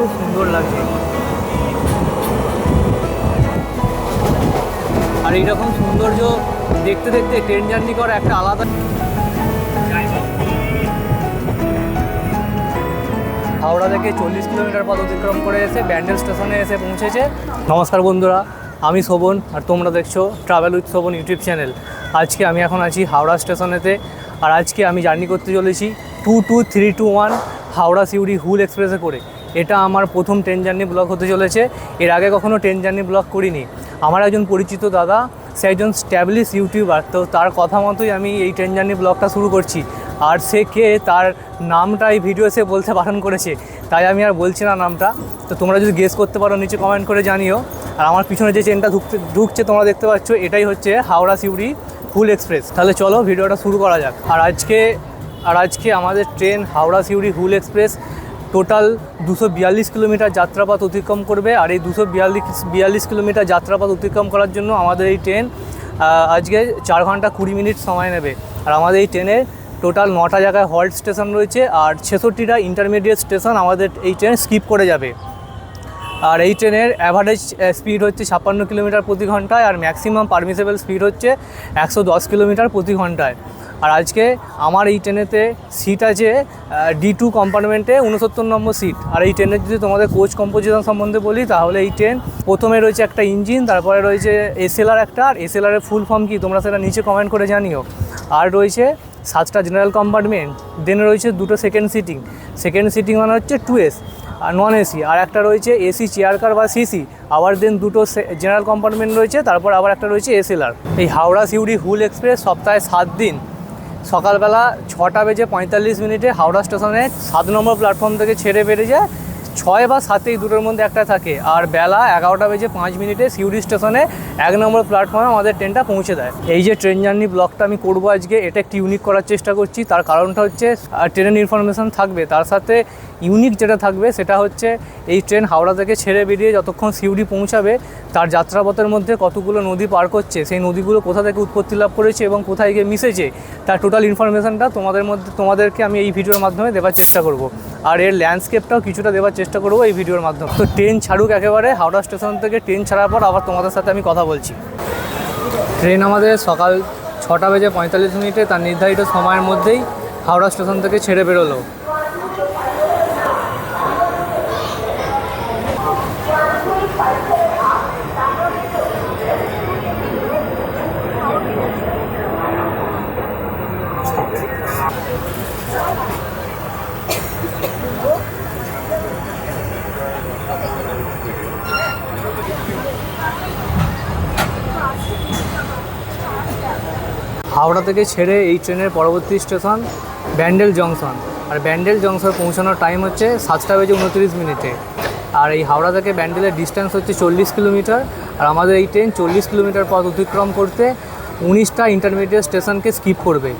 খুব সুন্দর লাগছে আর এইরকম সৌন্দর্য দেখতে দেখতে ট্রেন জার্নি করা একটা আলাদা হাওড়া থেকে চল্লিশ কিলোমিটার পথ অতিক্রম করে এসে ব্যান্ডেল স্টেশনে এসে পৌঁছেছে। নমস্কার বন্ধুরা, আমি শোভন আর তোমরা দেখছ travel with Shovan YouTube channel আজকে আমি এখন আছি হাওড়া স্টেশনেতে আর আজকে আমি জার্নি করতে চলেছি two two three two one Howrah Suri Hul এক্সপ্রেসে করে। এটা আমার প্রথম ট্রেন জার্নি ব্লগ হতে চলেছে। এর আগে কখনো ট্রেন জার্নি ব্লগ করিনি। আমার একজন পরিচিত দাদা, সে একজন স্ট্যাবলিশ ইউটিউবার তো তার কথা মতোই আমি এই ট্রেন জার্নি ব্লগটা শুরু করছি। আর সে কে, তার নামটা এই ভিডিও সে বলতে বারণ করেছে। তাই আমি আর বলছি না নামটা। তো তোমরা যদি গেস করতে পারো, নিচে কমেন্ট করে জানিও। আর আমার পিছনে যে ট্রেনটা ঢুকতে ঢুকছে তোমরা দেখতে পাচ্ছ, এটাই হচ্ছে হাওড়া সিউড়ি ফুল এক্সপ্রেস তাহলে চলো ভিডিওটা শুরু করা যাক। আর আজকে আর আজকে আমাদের ট্রেন হাওড়া সিউড়ি হুল এক্সপ্রেস টোটাল দুশো বিয়াল্লিশ কিলোমিটার যাত্রাপথ অতিক্রম করবে আর এই দুশো বিয়াল্লিশ বিয়াল্লিশ কিলোমিটার যাত্রাপথ অতিক্রম করার জন্য আমাদের এই ট্রেন আজকে চার ঘণ্টা কুড়ি মিনিট সময় নেবে। আর আমাদের এই ট্রেনের টোটাল নটা জায়গায় হল্ট স্টেশন রয়েছে আর ছেষট্টিটা ইন্টারমিডিয়েট স্টেশন আমাদের এই ট্রেন স্কিপ করে যাবে। আর এই ট্রেনের অ্যাভারেজ স্পিড হচ্ছে ছাপ্পান্ন কিলোমিটার প্রতি ঘন্টায় আর ম্যাক্সিমাম পারমিসেবল স্পিড হচ্ছে একশো দশ কিলোমিটার প্রতি ঘন্টায়। আর আজকে আমার এই ট্রেনেতে সিট আছে ডি টু কম্পার্টমেন্টে উনসত্তর নম্বর সিট আর এই ট্রেনের যদি তোমাদের কোচ কম্পোজিশন সম্বন্ধে বলি, তাহলে এই ট্রেন প্রথমে রয়েছে একটা ইঞ্জিন তারপরে রয়েছে এসএলআর একটা, আর এসএলআরের ফুল ফর্ম কি, তোমরা সেটা নিচে কমেন্ট করে জানিও। আর রয়েছে সাতটা জেনারেল কম্পার্টমেন্ট দেন রয়েছে দুটো সেকেন্ড সিটিং সেকেন্ড সিটিং মানে হচ্ছে টু এস আর নন এসি আর একটা রয়েছে এসি চেয়ার কার বা সিসি আবার দেন দুটো জেনারেল কম্পার্টমেন্ট রয়েছে, তারপর আবার একটা রয়েছে এসএলআর এই হাওড়া সিউড়ি হুল এক্সপ্রেস সপ্তাহে সাত দিন। সকালবেলা ছটা বেজে পঁয়তাল্লিশ মিনিটে হাওড়া স্টেশনে সাত নম্বর প্ল্যাটফর্ম থেকে ছেড়ে বেড়ে যায়। ছয় বা সাতেই দুটোর মধ্যে একটা থাকে। আর বেলা এগারোটা বেজে পাঁচ মিনিটে সিউড়ি স্টেশনে এক নম্বর প্ল্যাটফর্মে আমাদের ট্রেনটা পৌঁছে দেয়। এই যে ট্রেন জার্নি ব্লগটা আমি করব আজকে, এটা একটি ইউনিক করার চেষ্টা করছি। তার কারণটা হচ্ছে ট্রেনের ইনফরমেশান থাকবে। তার সাথে ইউনিক যেটা থাকবে, সেটা হচ্ছে এই ট্রেন হাওড়া থেকে ছেড়ে বেরিয়ে যতক্ষণ সিউড়ি পৌঁছাবে, তার যাত্রাপথের মধ্যে কতগুলো নদী পার করছে, সেই নদীগুলো কোথা থেকে উৎপত্তি লাভ করেছে এবং কোথায় গিয়ে মিশেছে, তার টোটাল ইনফরমেশানটা তোমাদের মধ্যে, তোমাদেরকে আমি এই ভিডিওর মাধ্যমে দেওয়ার চেষ্টা করব। আর এর ল্যান্ডস্কেপটাও কিছুটা দেওয়ার চেষ্টা করব এই ভিডিওর মাধ্যমে। তো ট্রেন ছাড়ুক একেবারে, হাওড়া স্টেশন থেকে ট্রেন ছাড়ার পর আবার তোমাদের সাথে আমি কথা বলছি। ট্রেন আমাদের সকাল ছটা বেজে পঁয়তাল্লিশ মিনিটে তার নির্ধারিত সময়ের মধ্যেই হাওড়া স্টেশন থেকে ছেড়ে বেরোলো। হাওড়া থেকে ছেড়ে এই ট্রেনের পরবর্তী স্টেশন ব্যান্ডেল জংশন। আর ব্যান্ডেল জংশন পৌঁছানোর টাইম হচ্ছে সাতটা বেজে উনত্রিশ মিনিটে। আর এই হাওড়া থেকে ব্যান্ডেলের ডিস্টেন্স হচ্ছে চল্লিশ কিলোমিটার। আর আমাদের এই ট্রেন চল্লিশ কিলোমিটার পথ অতিক্রম করতে উনিশটা ইন্টারমিডিয়েট স্টেশনকে স্কিপ করবে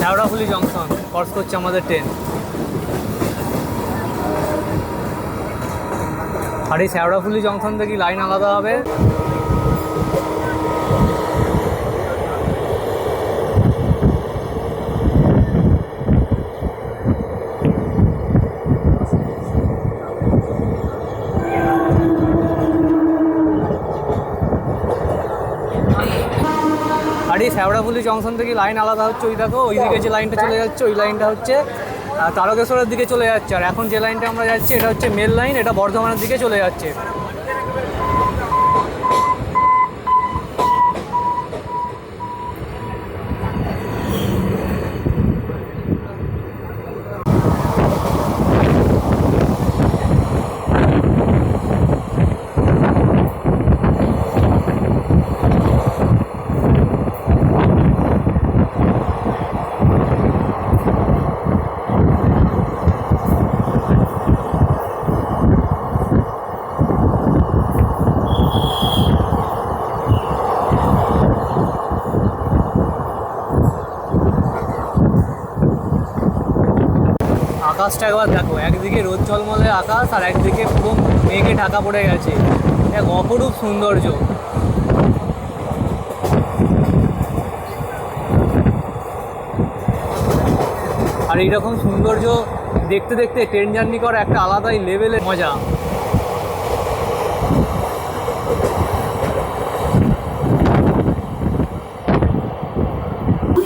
শেওড়াফুলি জংশন করছে আমাদের ট্রেন আর এই শ্যাওড়াফুলি জংশন থেকে লাইন আলাদা হবে? এই জংশন থেকে লাইন আলাদা হচ্ছে, ওই দেখো, ওই দিকে যে লাইনটা চলে যাচ্ছে, ওই লাইনটা হচ্ছে তারকেশ্বরের দিকে চলে যাচ্ছে। আর এখন যে লাইনটা আমরা যাচ্ছি, এটা হচ্ছে মেল লাইন এটা বর্ধমানের দিকে চলে যাচ্ছে। একবার দেখো, একদিকে রোদ চলমলে আকাশ আর একদিকে পুরো মেঘে ঢাকা পড়ে গেছে। এক অপরূপ সৌন্দর্য। আর এইরকম সৌন্দর্য দেখতে দেখতে ট্রেন জার্নি করা একটা আলাদাই লেভেলের মজা।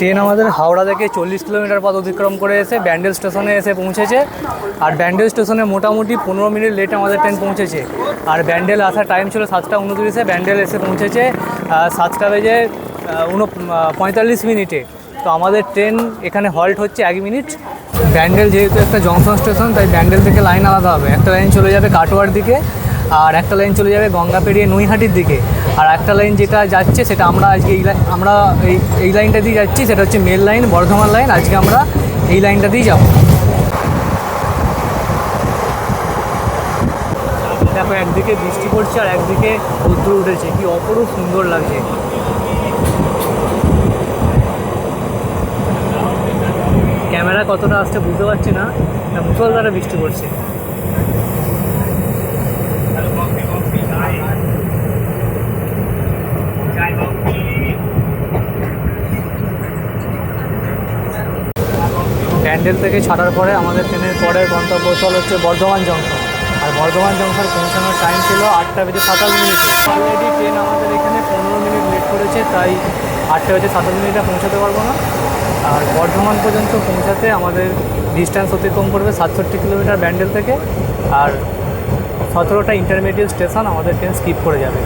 ট্রেন আমাদের হাওড়া থেকে চল্লিশ কিলোমিটার পথ অতিক্রম করে এসে ব্যান্ডেল স্টেশনে এসে পৌঁছেছে। আর ব্যান্ডেল স্টেশনে মোটামুটি পনেরো মিনিট লেট আমাদের ট্রেন পৌঁছেছে। আর ব্যান্ডেল আসার টাইম ছিল সাতটা উনত্রিশে, ব্যান্ডেল এসে পৌঁছেছে সাতটা বেজে উন পঁয়তাল্লিশ মিনিটে। তো আমাদের ট্রেন এখানে হল্ট হচ্ছে এক মিনিট। ব্যান্ডেল যেহেতু একটা জংশন স্টেশন তাই ব্যান্ডেল থেকে লাইন আলাদা হবে। একটা লাইন চলে যাবে কাটোয়ার দিকে। আর একটা লাইন চলে যাবে গঙ্গা পেরিয়ে নৈহাটির দিকে। আর একটা লাইন যেটা যাচ্ছে, সেটা আমরা আজকে এই আমরা এই এই লাইনটা দিয়ে যাচ্ছি, সেটা হচ্ছে মেল লাইন বর্ধমান লাইন আজকে আমরা এই লাইনটা দিয়েই যাব। দেখো, একদিকে বৃষ্টি পড়ছে আর একদিকে রৌদ্র উঠেছে। কি অপরূপ সুন্দর লাগছে। ক্যামেরা কতটা আসছে বুঝতে পারছি না। মুসলধারে বৃষ্টি পড়ছে। ব্যান্ডেল থেকে ছাড়ার পরে আমাদের ট্রেনের পরের গন্তব্যস্থল হচ্ছে বর্ধমান জংশন। আর বর্ধমান জংশন পৌঁছানোর টাইম ছিল আটটা বেজে সাতাশ মিনিট। অলরেডি ট্রেন আমাদের এখানে পনেরো মিনিট লেট করেছে, তাই আটটা বেজে সাতাশ মিনিটে পৌঁছাতে পারব না। আর বর্ধমান পর্যন্ত পৌঁছাতে আমাদের ডিস্ট্যান্স অতিক্রম করবে সাতষট্টি কিলোমিটার ব্যান্ডেল থেকে। আর সতেরোটা ইন্টারমিডিয়েট স্টেশন আমাদের ট্রেন স্কিপ করে যাবে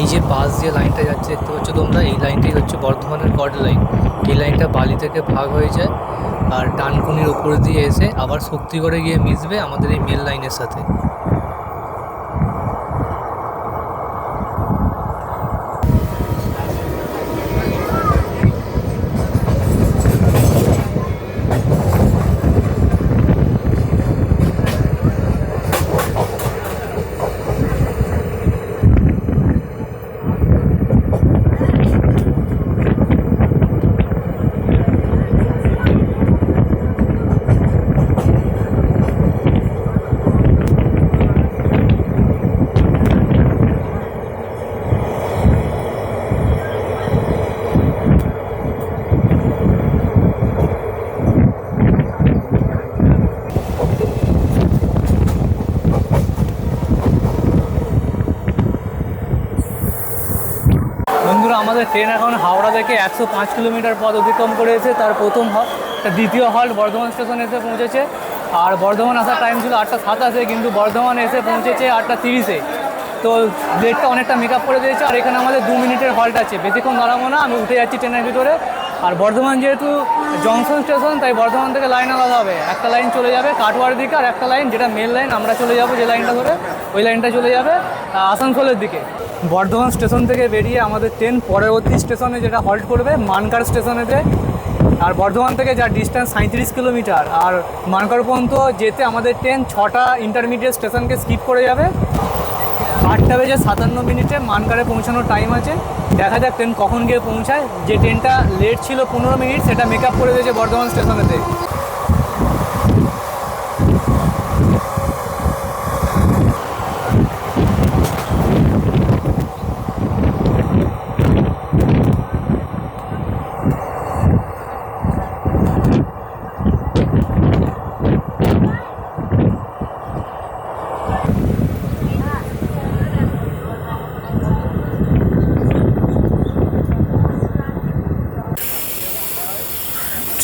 এই যে বাস যে লাইনটা যাচ্ছে দেখতে পাচ্ছ তোমরা এই লাইনটাই হচ্ছে বর্ধমানের গড লাইন এই লাইনটা বালি থেকে ভাগ হয়ে যায় আর ডানকুনির উপর দিয়ে এসে আবার শক্তিগড়ে গিয়ে মিশবে আমাদের এই মেল লাইনের সাথে বন্ধুরা আমাদের ট্রেন এখন হাওড়া থেকে একশো পাঁচ কিলোমিটার পথ অতিক্রম করেছে, তার প্রথম হল দ্বিতীয় হল্ট বর্ধমান স্টেশন এসে পৌঁছেছে। আর বর্ধমান আসার টাইম ছিল আটটা সাতাশে, কিন্তু বর্ধমান এসে পৌঁছেছে আটটা তিরিশে। তো ডেটটা অনেকটা মেক করে দিয়েছে, আর এখানে আমাদের দু মিনিটের হল্ট আছে। বেশিক্ষণ দাঁড়াবো না, আমি উঠে যাচ্ছি ট্রেনের ভিতরে। আর বর্ধমান যেহেতু জংশন স্টেশন তাই বর্ধমান থেকে লাইন আলাদা হবে। একটা লাইন চলে যাবে কাটোয়ার দিকে, আর একটা লাইন যেটা মেন লাইন আমরা চলে যাব যে লাইনটা ধরে, ওই লাইনটা চলে যাবে আসানসোলের দিকে। বর্ধমান স্টেশন থেকে বেরিয়ে আমাদের ট্রেন পরবর্তী স্টেশনে যেটা হল্ট করবে, মানকার স্টেশনেতে আর বর্ধমান থেকে যার ডিস্টেন্স সাঁত্রিশ কিলোমিটার, আর মানকার পর্যন্ত যেতে আমাদের ট্রেন ছটা ইন্টারমিডিয়েট স্টেশনকে স্কিপ করে যাবে। আটটা বেজে সাতান্ন মিনিটে মানকারে পৌঁছানোর টাইম আছে। দেখা যাক ট্রেন কখন গিয়ে পৌঁছায়। যে ট্রেনটা লেট ছিল পনেরো মিনিট, সেটা মেক আপ করে দিয়েছে বর্ধমান স্টেশনেতে।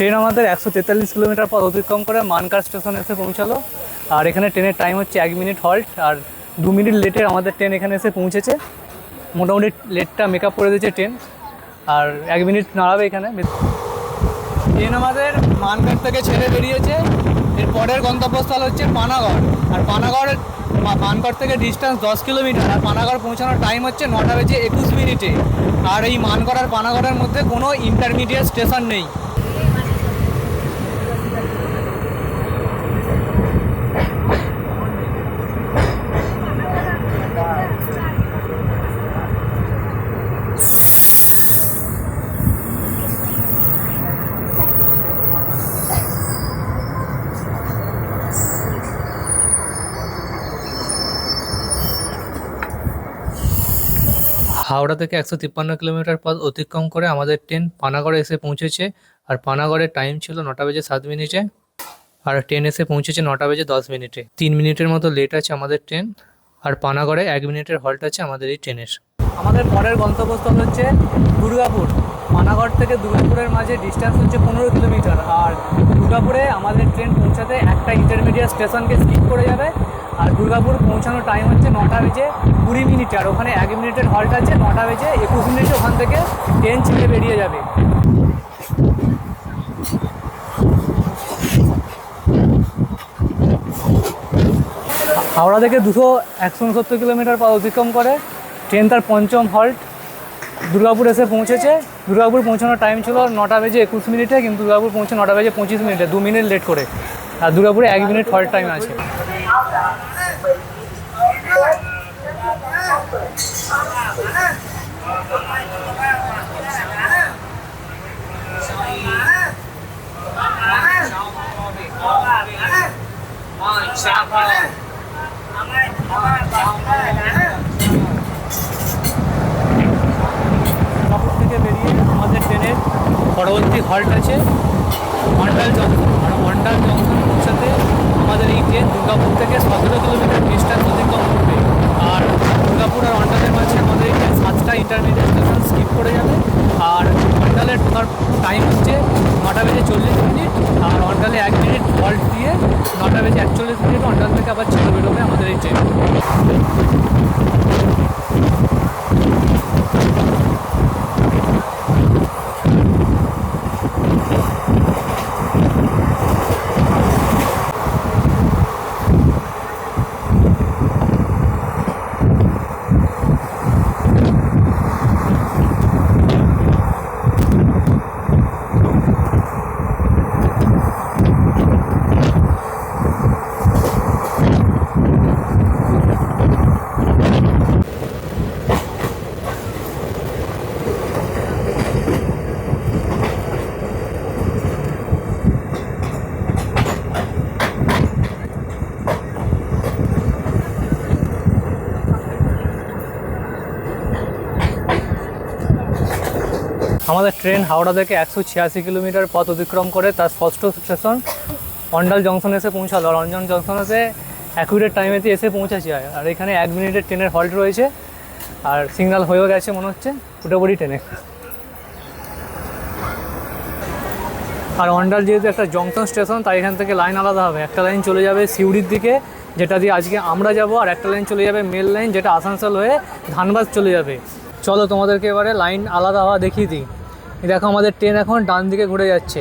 ট্রেন আমাদের একশো তেতাল্লিশ কিলোমিটার পথ অতিক্রম করে মানকার স্টেশনে এসে পৌঁছালো। আর এখানে ট্রেনের টাইম হচ্ছে এক মিনিট হল্ট আর দু মিনিট লেটে আমাদের ট্রেন এখানে এসে পৌঁছেছে। মোটামুটি লেটটা মেক আপ করে দিয়েছে ট্রেন, আর এক মিনিট দাঁড়াবে এখানে। ট্রেন আমাদের মানকার থেকে ছেড়ে বেরিয়েছে। এর পরের গন্তব্যস্থল হচ্ছে পানাগড়। আর পানাগড় মানগড় থেকে ডিস্টেন্স দশ কিলোমিটার, আর পানাগড় পৌঁছানোর টাইম হচ্ছে নটা বেজে একুশ মিনিটে আর এই মানগড় আর পানাগড়ের মধ্যে কোনো ইন্টারমিডিয়েট স্টেশন নেই। হাওড়া থেকে একশো তিপ্পান্ন কিলোমিটার পথ অতিক্রম করে আমাদের ট্রেন পানাগড়ে এসে পৌঁছেছে। আর পানাগড়ের টাইম ছিল নটা বেজে সাত মিনিটে আর ট্রেন এসে পৌঁছেছে নটা বেজে দশ মিনিটে। তিন মিনিটের মতো লেট আছে আমাদের ট্রেন আর পানাগড়ে এক মিনিটের হল্ট আছে আমাদের এই ট্রেনের। আমাদের পরের গন্তব্যস্থল হচ্ছে দুর্গাপুর। পানাগড় থেকে দুর্গাপুরের মাঝে ডিস্টেন্স হচ্ছে পনেরো কিলোমিটার। আর দুর্গাপুরে আমাদের ট্রেন পৌঁছাতে একটা ইন্টারমিডিয়েট স্টেশনকে স্কিপ করে যাবে। আর দুর্গাপুর পৌঁছানোর টাইম হচ্ছে নটা বেজে কুড়ি মিনিট আর ওখানে এক মিনিটের হল্ট আছে নটা বেজে একুশ মিনিটে ওখান থেকে ট্রেন ছেড়ে বেরিয়ে যাবে। হাওড়া থেকে দুশো একশো উনসত্তর কিলোমিটার পথ অতিক্রম করে ট্রেন তার পঞ্চম হল্ট দুর্গাপুর এসে পৌঁছেছে। দুর্গাপুর পৌঁছানোর টাইম ছিল নটা বেজে একুশ মিনিটে কিন্তু দুর্গাপুর পৌঁছে নটা বেজে পঁচিশ মিনিটে দু মিনিট লেট করে। আর দুর্গাপুরে এক মিনিট হল্ট টাইম আছে। দুর্গাপুর থেকে বেরিয়ে আমাদের ট্রেনের পরবর্তী হল্ট আছে। অন্ডাল জংশন আর অন্ডাল জংশন পৌঁছাতে আমাদের এই ট্রেন দুর্গাপুর থেকে সতেরো কিলোমিটার ডিস্টেন্স অতিক্রম করবে আর দুর্গাপুর আর অন্ডালের মাঝে আমাদের এই ট্রেন সাতটা ইন্টারমিডিয়েট স্টেশন স্কিপ করে যাবে আর অন্ডালে ঢোকার টাইম হচ্ছে নটা বেজে চল্লিশ মিনিট আর অন্ডালে এক মিনিট হল্ট দিয়ে নটা বেজে একচল্লিশ মিনিট অন্ডাল থেকে আবার ছেড়ে বেরোবে আমাদের এই ট্রেন আমাদের ট্রেন হাওড়া থেকে একশো ছিয়াশি কিলোমিটার পথ অতিক্রম করে তার ষষ্ঠ স্টেশন অন্ডাল জংশন এসে পৌঁছালো। আর অঞ্জন জংশনেতে অ্যাকুরেট টাইমেতে এসে পৌঁছেছে। আর এখানে এক মিনিটের ট্রেনের হল্ট রয়েছে। আর সিগন্যাল হয়েও গেছে মনে হচ্ছে পুরোপুরি ট্রেনে। আর অন্ডাল যেহেতু একটা জংশন স্টেশন, তাই এখান থেকে লাইন আলাদা হবে। একটা লাইন চলে যাবে সিউড়ির দিকে, যেটা দিয়ে আজকে আমরা যাব। আর একটা লাইন চলে যাবে মেল লাইন যেটা আসানসোল হয়ে ধানবাদ চলে যাবে। চলো তোমাদেরকে এবারে লাইন আলাদা হওয়া দেখিয়ে দিই। দেখো আমাদের ট্রেন এখন ডান দিকে ঘুরে যাচ্ছে।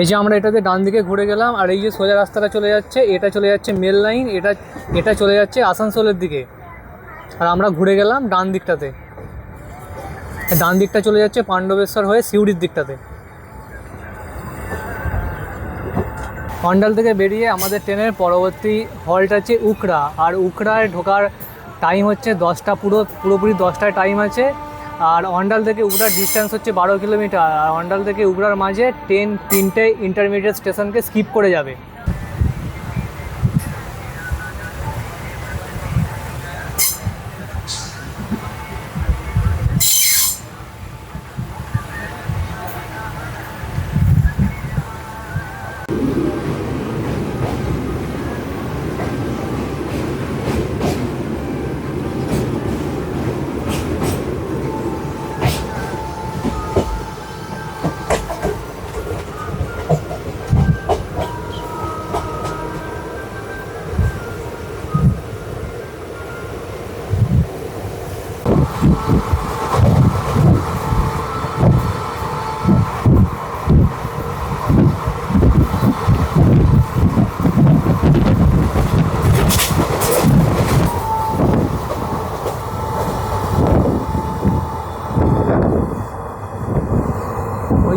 এই যে আমরা এটাতে ডান দিকে ঘুরে গেলাম, আর এই যে সোজা রাস্তাটা চলে যাচ্ছে, এটা চলে যাচ্ছে মেল লাইন এটা এটা চলে যাচ্ছে আসানসোলের দিকে। আর আমরা ঘুরে গেলাম ডান দিকটাতে। ডান দিকটা চলে যাচ্ছে পাণ্ডবেশ্বর হয়ে সিউড়ির দিকটাতে। অন্ডাল থেকে বেরিয়ে আমাদের ট্রেনের পরবর্তী হল্ট হচ্ছে উখড়া আর উখড়ায় ঢোকার টাইম হচ্ছে দশটা পুরো, পুরোপুরি দশটায় টাইম আছে। আর অন্ডাল থেকে উগড়ার ডিস্টেন্স হচ্ছে বারো কিলোমিটার আর অন্ডাল থেকে উগড়ার মাঝে ট্রেন তিনটে ইন্টারমিডিয়েট স্টেশনকে স্কিপ করে যাবে।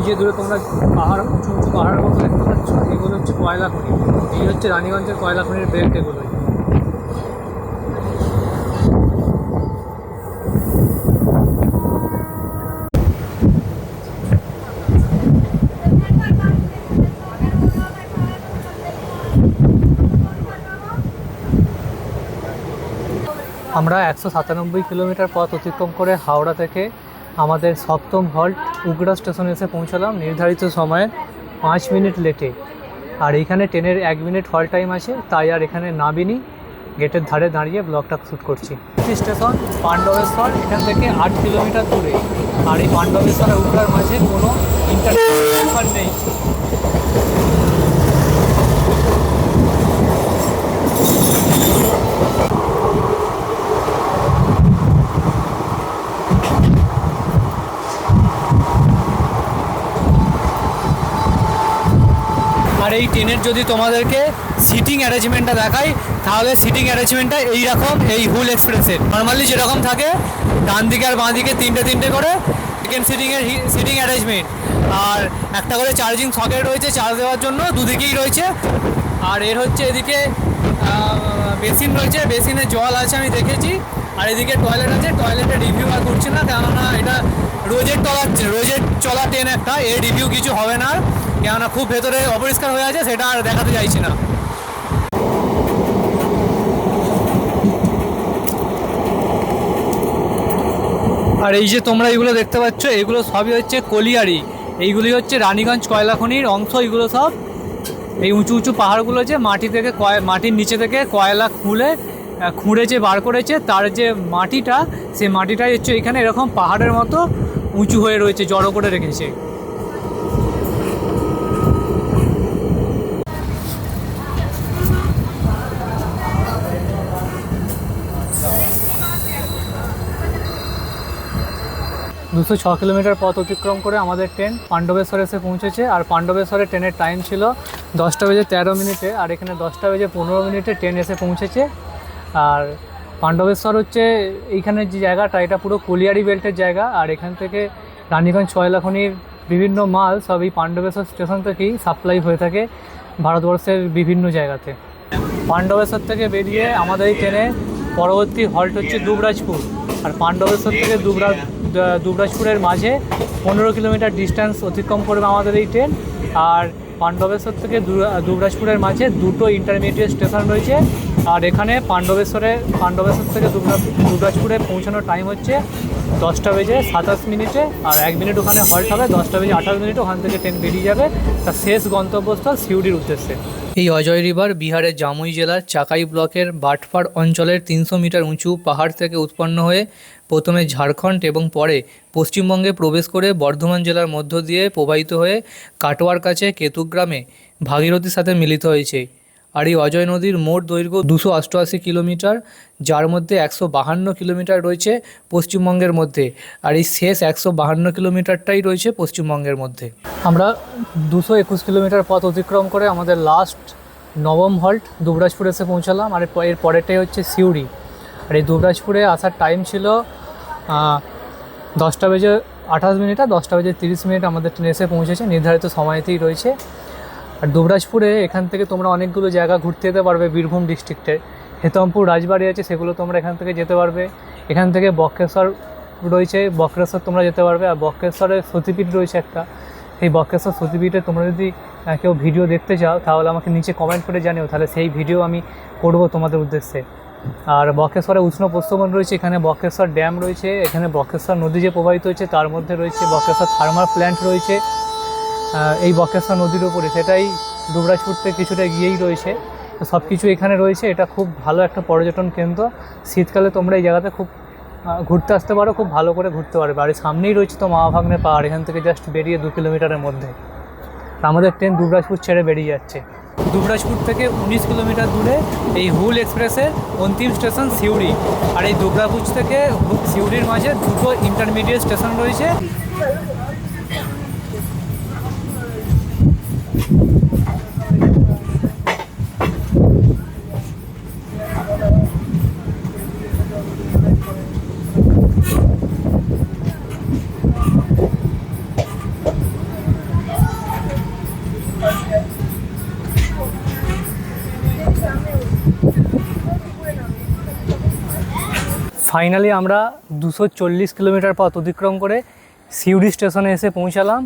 যে দূরে তোমরা পাহাড় উঁচু উঁচু পাহাড়ের মতো দেখতে পাচ্ছ, এগুলো হচ্ছে কয়লা খনি। এই হচ্ছে রানীগঞ্জের কয়লা খনির বেল্ট এগুলো আমরা একশো সাতানব্বই কিলোমিটার পথ অতিক্রম করে হাওড়া থেকে আমাদের সপ্তম হল্ট উগড়া স্টেশনে এসে পৌঁছালাম নির্ধারিত সময়ে পাঁচ মিনিট লেটে। আর এখানে ট্রেনের এক মিনিট হল টাইম আছে, তাই আর এখানে নামিনি। গেটের ধারে দাঁড়িয়ে ব্লগটা শ্যুট করছি। স্টেশন, পাণ্ডবেশ্বর, এখান থেকে আট কিলোমিটার দূরে। আর এই পাণ্ডবেশ্বর উগড়ার মাঝে কোনো ইন্টারনেট নেই। আর এই ট্রেনের যদি তোমাদেরকে সিটিং অ্যারেঞ্জমেন্টটা দেখাই, তাহলে সিটিং অ্যারেঞ্জমেন্টটা এইরকম, এই হুল এক্সপ্রেসের নর্মালি যেরকম থাকে ডান দিকে আর বাঁ দিকে তিনটে তিনটে করে সেকেন্ড সিটিংয়ের সিটিং অ্যারেঞ্জমেন্ট আর একটা করে চার্জিং সকেট রয়েছে চার্জ দেওয়ার জন্য দুদিকেই রয়েছে। আর এর হচ্ছে এদিকে বেসিন রয়েছে, বেসিনে জল আছে, আমি দেখেছি। আর এদিকে টয়লেট আছে টয়লেটে রিভিউ আর করছি না, কেননা এটা রোজের টলা রোজের চলা ট্রেন একটা, এর রিভিউ কিছু হবে না। কেননা খুব ভেতরে অপরিষ্কার হয়ে আছে, সেটা আর দেখাতে চাইছি না। আর এই যে তোমরা এগুলো দেখতে পাচ্ছ, এগুলো সবই হচ্ছে কলিয়ারি। এইগুলি হচ্ছে রানীগঞ্জ কয়লা খনির অংশ, এগুলো সব। এই উঁচু উঁচু পাহাড়গুলো যে মাটি থেকে কয়, মাটির নিচে থেকে কয়লা খুলে খুঁড়ে যে বার করেছে, তার যে মাটিটা, সেই মাটিটাই হচ্ছে এখানে এরকম পাহাড়ের মতো উঁচু হয়ে রয়েছে, জড়ো করে রেখেছে। দুশো ছ কিলোমিটার পথ অতিক্রম করে আমাদের ট্রেন পাণ্ডবেশ্বর এসে পৌঁছেছে। আর পাণ্ডবেশ্বরে ট্রেনের টাইম ছিল দশটা বেজে তেরো মিনিটে আর এখানে দশটা বেজে পনেরো মিনিটে ট্রেন এসে পৌঁছেছে। আর পাণ্ডবেশ্বর হচ্ছে এইখানের যে জায়গাটা, এটা পুরো কলিয়ারি বেল্টের জায়গা। আর এখান থেকে রানীগঞ্জ কয়লা খনির বিভিন্ন মাল সব এই পাণ্ডবেশ্বর স্টেশন থেকেই সাপ্লাই হয়ে থাকে ভারতবর্ষের বিভিন্ন জায়গাতে। পাণ্ডবেশ্বর থেকে বেরিয়ে আমাদের এই ট্রেনে পরবর্তী হল্ট হচ্ছে দুবরাজপুর। আর পাণ্ডবেশ্বর থেকে দুবরাজ দুবরাজপুরের মাঝে পনেরো কিলোমিটার ডিস্টেন্স অতিক্রম করবে আমাদের এই ট্রেন আর পাণ্ডবেশ্বর থেকে দুবরাজপুরের মাঝে দুটো ইন্টারমিডিয়েট স্টেশন রয়েছে। আর এখানে পাণ্ডবেশ্বরে পাণ্ডবেশ্বর থেকে দুবরা- দুবরাজপুরে পৌঁছানোর টাইম হচ্ছে দশটা বেজে সাতাশ মিনিটে। আর এক মিনিট ওখানে হল্ট হবে দশটা বেজে আঠাশ মিনিটে ওখান থেকে ট্রেন বেরিয়ে যাবে। তার শেষ গন্তব্যস্থল সিউড়ির উদ্দেশ্যে। এই অজয় রিভার বিহারের জামুই জেলার চাকাই ব্লকের বাটপাড় অঞ্চলের তিনশো মিটার উঁচু পাহাড় থেকে উৎপন্ন হয়ে প্রথমে ঝাড়খণ্ড এবং পরে পশ্চিমবঙ্গে প্রবেশ করে বর্ধমান জেলার মধ্য দিয়ে প্রবাহিত হয়ে কাটোয়ার কাছে কেতুগ্রামে ভাগীরথীর সাথে মিলিত হয়েছে। আর এই অজয় নদীর মোট দৈর্ঘ্য দুশো অষ্টআশি কিলোমিটার, যার মধ্যে একশো বাহান্ন কিলোমিটার রয়েছে পশ্চিমবঙ্গের মধ্যে আর এই শেষ একশো বাহান্ন কিলোমিটারটাই রয়েছে পশ্চিমবঙ্গের মধ্যে। আমরা দুশো একুশ কিলোমিটার পথ অতিক্রম করে আমাদের লাস্ট নবম হল্ট দুবরাজপুর এসে পৌঁছালাম আর এর পরেরটাই হচ্ছে সিউড়ি। আর এই দুবরাজপুরে আসার টাইম ছিল দশটা বেজে আঠাশ মিনিট আর দশটা বেজে তিরিশ মিনিট আমাদের ট্রেন এসে পৌঁছেছে। নির্ধারিত সময়তেই রয়েছে। আর দুবরাজপুরে এখান থেকে তোমরা অনেকগুলো জায়গা ঘুরতে যেতে পারবে বীরভূম ডিস্ট্রিক্টে। হেতমপুর রাজবাড়ি আছে, সেগুলো তোমরা এখান থেকে যেতে পারবে। এখান থেকে বক্রেশ্বর রয়েছে, বক্রেশ্বর তোমরা যেতে পারবে। আর বক্রেশ্বরের সতীপীঠ রয়েছে একটা। সেই বক্রেশ্বর সতীপীঠে তোমরা যদি কেউ ভিডিও দেখতে চাও, তাহলে আমাকে নিচে কমেন্ট করে জানিও। তাহলে সেই ভিডিও আমি করব তোমাদের উদ্দেশ্যে। আর বক্রেশ্বরে উষ্ণ প্রস্রবণ রয়েছে, এখানে বক্রেশ্বর ড্যাম রয়েছে, এখানে বক্রেশ্বর নদী যে প্রবাহিত হচ্ছে, তার মধ্যে রয়েছে বক্রেশ্বর থার্মাল প্ল্যান্ট রয়েছে। এই বক্রেশ্বর নদীর উপরে, সেটাই দুবরাজপুর থেকে কিছুটা গিয়েই রয়েছে। তো সব কিছু এখানে রয়েছে, এটা খুব ভালো একটা পর্যটন কেন্দ্র। শীতকালে তোমরা এই জায়গাতে খুব ঘুরতে আসতে পারো, খুব ভালো করে ঘুরতে পারবে। আর সামনেই রয়েছে তো মা ভাগ্নের পাহাড়, এখান থেকে জাস্ট বেরিয়ে দু কিলোমিটারের মধ্যে। আমাদের ট্রেন দুবরাজপুর ছেড়ে বেরিয়ে যাচ্ছে। দুবরাজপুর থেকে উনিশ কিলোমিটার দূরে এই হুল এক্সপ্রেসের অন্তিম স্টেশন সিউড়ি। আর এই দুবরাজপুর থেকে সিউড়ির মাঝে দুটো ইন্টারমিডিয়েট স্টেশন রয়েছে। ফাইনালি আমরা দুশো চল্লিশ কিলোমিটার পথ অতিক্রম করে সিউড়ি স্টেশনে এসে পৌঁছালাম।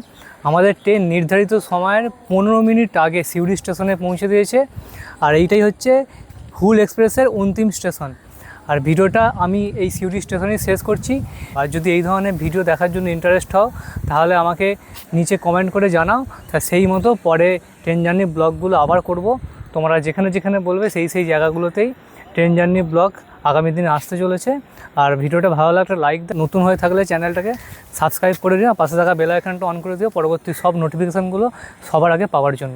আমাদের ট্রেন নির্ধারিত সময়ের পনেরো মিনিট আগে সিউড়ি স্টেশনে পৌঁছে দিয়েছে। আর এইটাই হচ্ছে হুল এক্সপ্রেসের অন্তিম স্টেশন। আর ভিডিওটা আমি এই সিউড়ি স্টেশনেই শেষ করছি। আর যদি এই ধরনের ভিডিও দেখার জন্য ইন্টারেস্ট হও, তাহলে আমাকে নিচে কমেন্ট করে জানাও। তা সেই মতো পরে ট্রেন জার্নি ব্লগগুলো আবার করব। তোমরা যেখানে যেখানে বলবে সেই সেই জায়গাগুলোতেই ট্রেন জার্নি ব্লগ আগামী দিনে আসতে চলেছে। আর ভিডিওটা ভালো লাগলে লাইক নতুন হয়ে থাকলে চ্যানেলটাকে সাবস্ক্রাইব করে দিও পাশে থাকা বেল অন করে দিও। পরবর্তী সব নোটিফিকেশানগুলো সবার আগে পাওয়ার জন্য।